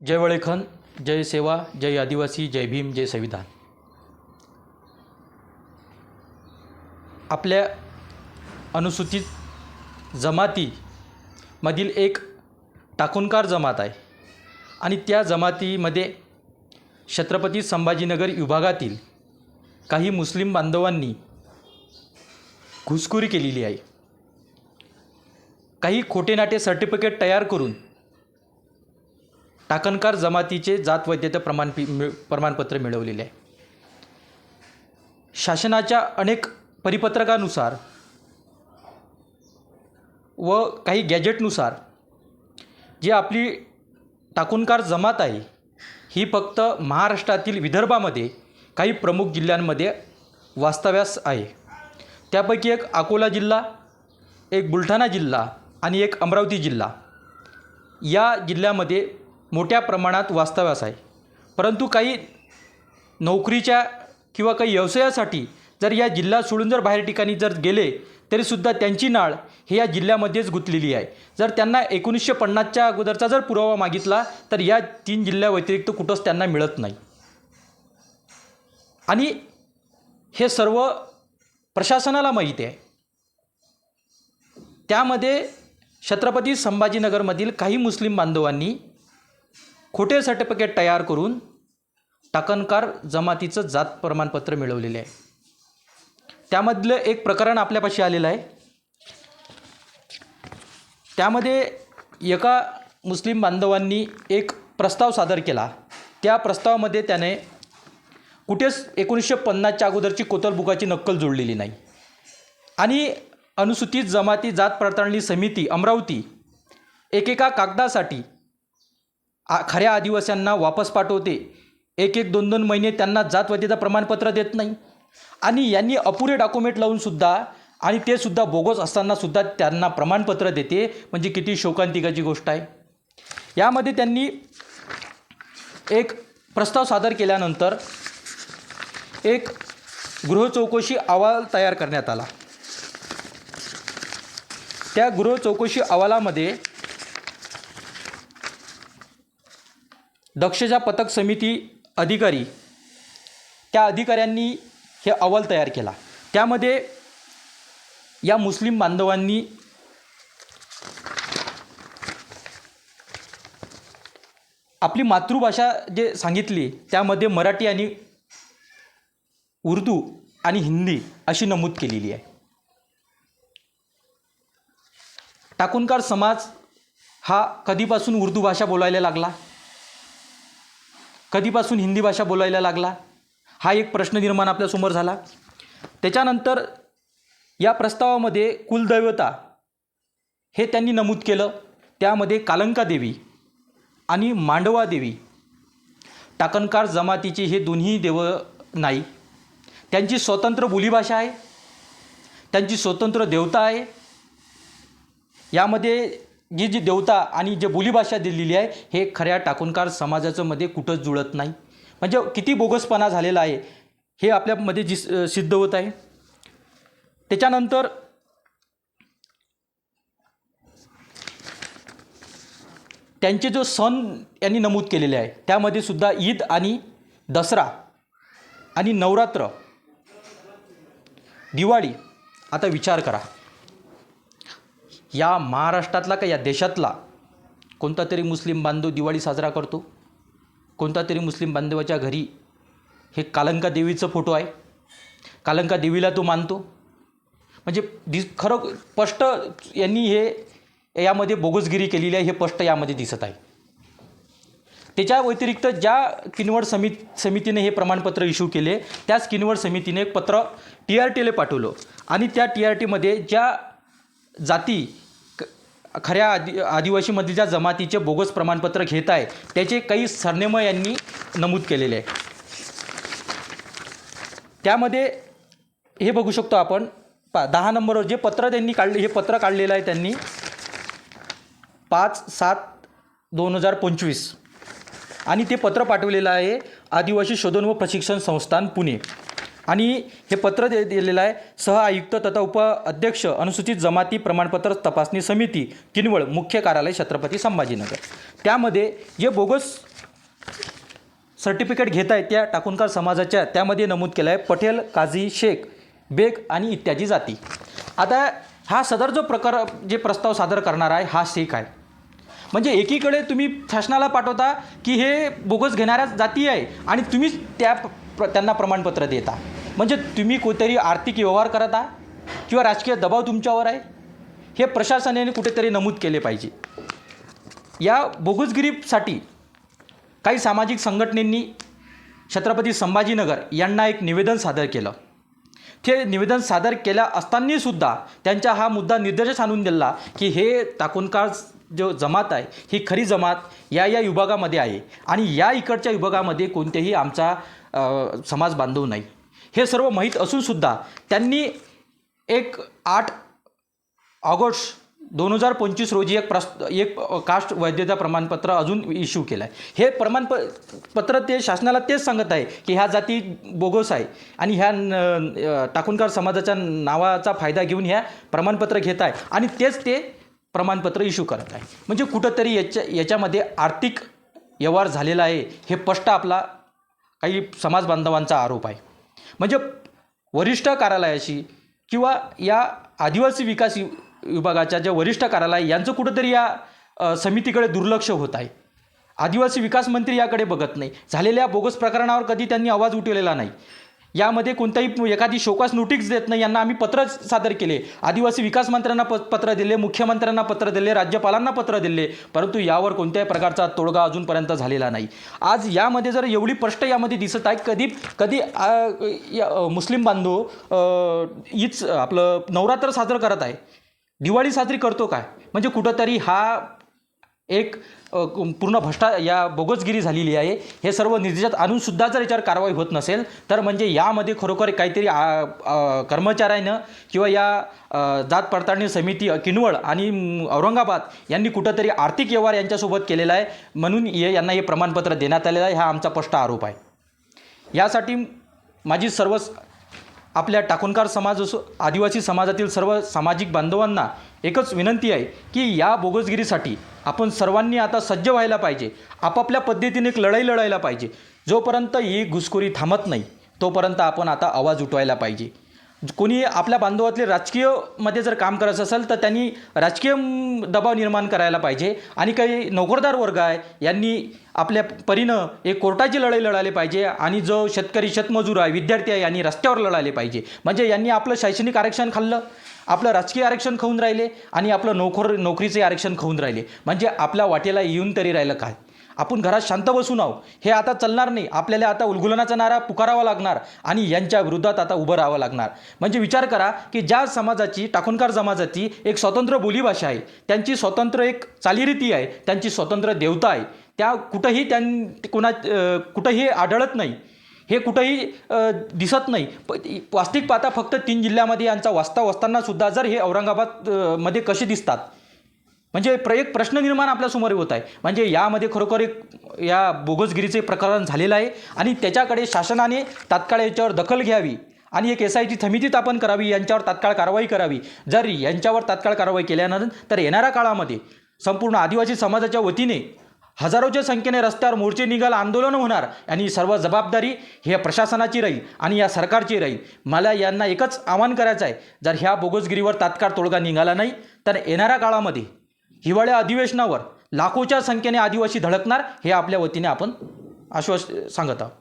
जय वळेखन जय सेवा जय आदिवासी जय भीम जय संविधान. आपल्या अनुसूचित जमातीमधील एक टाकूनकार जमात आहे आणि त्या जमातीमध्ये छत्रपती संभाजीनगर विभागातील काही मुस्लिम बांधवांनी घुसखोरी केलेली आहे. काही खोटे नाटे सर्टिफिकेट तयार करून टाकणकार जमातीचे जात वैद्यता प्रमाण मिळ प्रमाणपत्र मिळवलेले आहे. शासनाच्या अनेक परिपत्रकानुसार व काही गॅजेटनुसार जी आपली टाकूनकार जमात आहे ही फक्त महाराष्ट्रातील विदर्भामध्ये काही प्रमुख जिल्ह्यांमध्ये वास्तव्यास आहे. त्यापैकी एक अकोला जिल्हा एक बुलढाणा जिल्हा आणि एक अमरावती जिल्हा. या जिल्ह्यामध्ये मोठ्या प्रमाणात वास्तव्यास आहे. परंतु काही नोकरीच्या किंवा काही व्यवसायासाठी जर या जिल्हा सोडून जर बाहेर ठिकाणी जर गेले तरीसुद्धा त्यांची नाळ हे या जिल्ह्यामध्येच गुंतलेली आहे. जर त्यांना एकोणीसशे पन्नासच्या अगोदरचा जर पुरावा मागितला तर या तीन जिल्ह्याव्यतिरिक्त कुठंच त्यांना मिळत नाही. आणि हे सर्व प्रशासनाला माहिती आहे. त्यामध्ये छत्रपती संभाजीनगरमधील काही मुस्लिम बांधवांनी खोटे सर्टिफिकेट तयार करून टाकणकार जमातीचं जात प्रमाणपत्र मिळवलेले आहे. त्यामधलं एक प्रकरण आपल्यापाशी आलेलं आहे. त्यामध्ये एका मुस्लिम बांधवांनी एक प्रस्ताव सादर केला. त्या प्रस्तावामध्ये त्याने कुठेच एकोणीसशे पन्नासच्या अगोदरची कोतलबुकाची नक्कल जोडलेली नाही. आणि अनुसूचित जमाती जात पडताळणी समिती अमरावती एकेका कागदासाठी आ खऱ्या आदिवासींना वापस पाठवते. एक एक दोन दोन महिने त्यांना जातवातीचं प्रमाणपत्र देत नाही. आणि यांनी अपुरे डॉक्युमेंट लावूनसुद्धा आणि ते सुद्धा बोगस असतानासुद्धा त्यांना प्रमाणपत्र देते. म्हणजे किती शोकांतिकाची गोष्ट आहे. यामध्ये त्यांनी एक प्रस्ताव सादर केल्यानंतर एक गृहचौकशी अहवाल तयार करण्यात आला. त्या गृहचौकशी अहवालामध्ये दक्षजा पथक समिती अधिकारी त्या अधिकाऱ्यांनी हे अहवाल तयार केला. त्यामध्ये या मुस्लिम बांधवांनी आपली मातृभाषा जे सांगितली त्यामध्ये मराठी आणि उर्दू आणि हिंदी अशी नमूद केलेली आहे. टाकूनकार समाज हा कधीपासून उर्दू भाषा बोलायला लागला? कधीपासून हिंदी भाषा बोलायला लागला? हा एक प्रश्न निर्माण आपल्यासमोर झाला. त्याच्यानंतर या प्रस्तावामध्ये कुलदैवता हे त्यांनी नमूद केलं. त्यामध्ये कालंका देवी आणि मांडवा देवी टाकणकार जमातीची हे दोन्ही देव नाही. त्यांची स्वतंत्र बोलीभाषा आहे. त्यांची स्वतंत्र देवता आहे. यामध्ये जी जी देवता आणि जे बोलीभाषा दिलेली आहे हे खऱ्या टाकूनकार समाजाचं मध्ये कुठंच जुळत नाही. म्हणजे किती बोगसपणा झालेला आहे हे आपल्यामध्ये जी सिद्ध होत आहे. त्याच्यानंतर त्यांचे जो सण यांनी नमूद केलेले आहे त्यामध्ये सुद्धा ईद आणि दसरा आणि नवरात्र दिवाळी आता विचार करा. या महाराष्ट्रातला का या देशातला? कोणता तरी मुस्लिम बांधव दिवाळी साजरा करतो. कोणता तरी मुस्लिम बांधवाच्या घरी हे कालंका देवीचं फोटो आहे. कालंका देवीला तो मानतो. म्हणजे दिस खरं स्पष्ट यांनी हे यामध्ये बोगसगिरी केलेली आहे हे स्पष्ट यामध्ये दिसत आहे. त्याच्या व्यतिरिक्त ज्या किनवट समित समितीने हे प्रमाणपत्र इश्यू केले त्याच किनवट समितीने एक पत्र टी आर टीला पाठवलं. आणि त्या टी आर टीमध्ये ज्या जाती खऱ्या आदि आदिवासीमध्ये ज्या जमातीचे बोगस प्रमाणपत्र घेत आहे त्याचे काही सरनेमं यांनी नमूद केलेले आहे त्यामध्ये हे बघू शकतो आपण. पा दहा नंबरवर जे पत्र त्यांनी काढले हे पत्र काढलेलं आहे त्यांनी. पाच सात दोन हजार पंचवीस. आणि ते पत्र पाठवलेलं आहे आदिवासी शोधन व प्रशिक्षण संस्थान पुणे. आणि हे पत्र दे दिलेलं आहे सह आयुक्त तथा उप अध्यक्ष अनुसूचित जमाती प्रमाणपत्र तपासणी समिती किनवळ मुख्य कार्यालय छत्रपती संभाजीनगर. त्यामध्ये जे बोगस सर्टिफिकेट घेत आहेत त्या टाकूनकार समाजाच्या त्यामध्ये नमूद केलं आहे पटेल काझी शेख बेग आणि इत्यादी जाती. आता हा सदर जो प्रकार जे प्रस्ताव सादर करणार आहे हा शेख आहे. म्हणजे एकीकडे तुम्ही शासनाला पाठवता की हे बोगस घेणाऱ्या जाती आहे आणि तुम्हीच त्या प्र त्यांना प्रमाणपत्र देता. म्हणजे तुम्ही कोणतरी आर्थिक व्यवहार करत आहात किंवा राजकीय दबाव तुमच्यावर आहे? हे प्रशासनाने कुठेतरी नमूद केले पाहिजे. या बोगसगिरीसाठी काही सामाजिक संघटनेंनी छत्रपती संभाजीनगर यांना एक निवेदन सादर केलं. ते निवेदन सादर केल्या असताना सुद्धा त्यांचा हा मुद्दा निर्देशच आणून दिला की हे टाकुणकार जो जमात आहे ही खरी जमात या या विभागामध्ये आहे आणि या इकडच्या विभागामध्ये कोणतेही आमचा समाज बांधव नाही. हे सर्व माहीत असूनसुद्धा त्यांनी एक आठ ऑगस्ट दोन हजार पंचवीस रोजी एक प्रस् एक कास्ट वैधता प्रमाणपत्र अजून इश्यू केलं आहे हे प्रमाणप पत्र ते शासनाला तेच सांगत आहे की ह्या जाती बोगस आहे आणि ह्या न- समाजाच्या नावाचा फायदा घेऊन ह्या प्रमाणपत्र घेत आहे आणि तेच ते प्रमाणपत्र इश्यू करत आहे. म्हणजे कुठंतरी याच्या याच्यामध्ये आर्थिक व्यवहार झालेला आहे हे स्पष्ट आपला काही समाज बांधवांचा आरोप आहे. म्हणजे वरिष्ठ कार्यालयाशी किंवा या आदिवासी विकास विभागाच्या ज्या वरिष्ठ कार्यालय यांचं कुठंतरी या समितीकडे दुर्लक्ष होत आहे. आदिवासी विकास मंत्री याकडे बघत नाही. झालेल्या बोगस प्रकरणावर कधी त्यांनी आवाज उठवलेला नाही. यामध्ये कोणताही एखादी शोकास नोटीस देत नाही यांना आम्ही पत्र सादर केले. आदिवासी विकास मंत्र्यांना प पत्र दिले मुख्यमंत्र्यांना पत्र दिले राज्यपालांना पत्र दिले परंतु यावर कोणत्याही प्रकारचा तोडगा अजूनपर्यंत झालेला नाही. आज यामध्ये जर एवढी स्पष्ट यामध्ये दिसत आहे कधी कधी मुस्लिम बांधव हीच आपलं नवरात्र साजरं करत आहे. दिवाळी साजरी करतो काय? म्हणजे कुठंतरी हा एक पूर्ण भ्रष्टा या बोगसगिरी झालेली आहे. हे सर्व निर्देशात आणूनसुद्धा जर याच्यावर कारवाई होत नसेल तर म्हणजे यामध्ये खरोखर काहीतरी कर्मचाऱ्यानं किंवा या जात पडताळणी समिती किनवळ आणि औरंगाबाद यांनी कुठंतरी आर्थिक व्यवहार यांच्यासोबत केलेला आहे म्हणून ये यांना हे प्रमाणपत्र देण्यात आलेलं आहे. हा आमचा स्पष्ट आरोप आहे. यासाठी माझी सर्व आपल्या टाकूनकार समाज असो आदिवासी समाजातील सर्व सामाजिक बांधवांना एकच विनंती आहे की या बोगसगिरीसाठी आपण सर्वांनी आता सज्ज व्हायला पाहिजे. आपापल्या पद्धतीने एक लढाई लढायला पाहिजे. जोपर्यंत ही घुसखोरी थांबत नाही तोपर्यंत आपण आता आवाज उठवायला पाहिजे. कोणी आपल्या बांधवातले राजकीयमध्ये जर काम करायचं असेल तर त्यांनी राजकीय दबाव निर्माण करायला पाहिजे. आणि काही नोकरदार वर्ग आहे यांनी आपल्या परीनं एक कोर्टाची लढाई लढायला पाहिजे आणि जो शेतकरी शेतमजूर आहे विद्यार्थी आहे यांनी रस्त्यावर लढायले पाहिजे. म्हणजे यांनी आपलं शैक्षणिक आरक्षण खाल्लं आपलं राजकीय आरक्षण खाऊन राहिले आणि आपलं नोकर नोकरीचे आरक्षण खाऊन राहिले. म्हणजे आपल्या वाटेला येऊन तरी राहिलं काय? आपण घरात शांत बसून आहो हे आता चालणार नाही. आपल्याला आता उलगुलनाचा नारा पुकारावा लागणार आणि यांच्या विरोधात आता उभं राहावं लागणार. म्हणजे विचार करा की ज्या समाजाची टाकूनकार समाजाची एक स्वतंत्र बोलीभाषा आहे त्यांची स्वतंत्र एक चालीरीती आहे त्यांची स्वतंत्र देवता आहे त्या कुठंही त्यां कुणा कुठंही आढळत नाही. हे कुठंही दिसत नाही. प वास्तविक पाहता फक्त तीन जिल्ह्यामध्ये यांचा वाचता असताना सुद्धा जर हे औरंगाबादमध्ये कसे दिसतात? म्हणजे प्र एक प्रश्न निर्माण आपल्यासमोर होत आहे. म्हणजे यामध्ये खरोखर एक या बोगसगिरीचे प्रकरण झालेलं आहे आणि त्याच्याकडे शासनाने तात्काळ याच्यावर दखल घ्यावी आणि एक एस आय टी समिती स्थापन करावी यांच्यावर तात्काळ कारवाई करावी. जर यांच्यावर तात्काळ कारवाई केल्यानंतर तर येणाऱ्या काळामध्ये संपूर्ण आदिवासी समाजाच्या वतीने हजारोच्या संख्येने रस्त्यावर मोर्चे निघाल आंदोलन होणार आणि सर्व जबाबदारी हे प्रशासनाची राहील आणि या सरकारची राहील. मला यांना एकच आवाहन करायचं आहे. जर ह्या बोगसगिरीवर तात्काळ तोडगा निघाला नाही तर येणाऱ्या काळामध्ये हिवाळ्या अधिवेशनावर लाखोच्या संख्येने आदिवासी धडकणार हे आपल्या वतीने आपण आश्वास सांगत आहोत.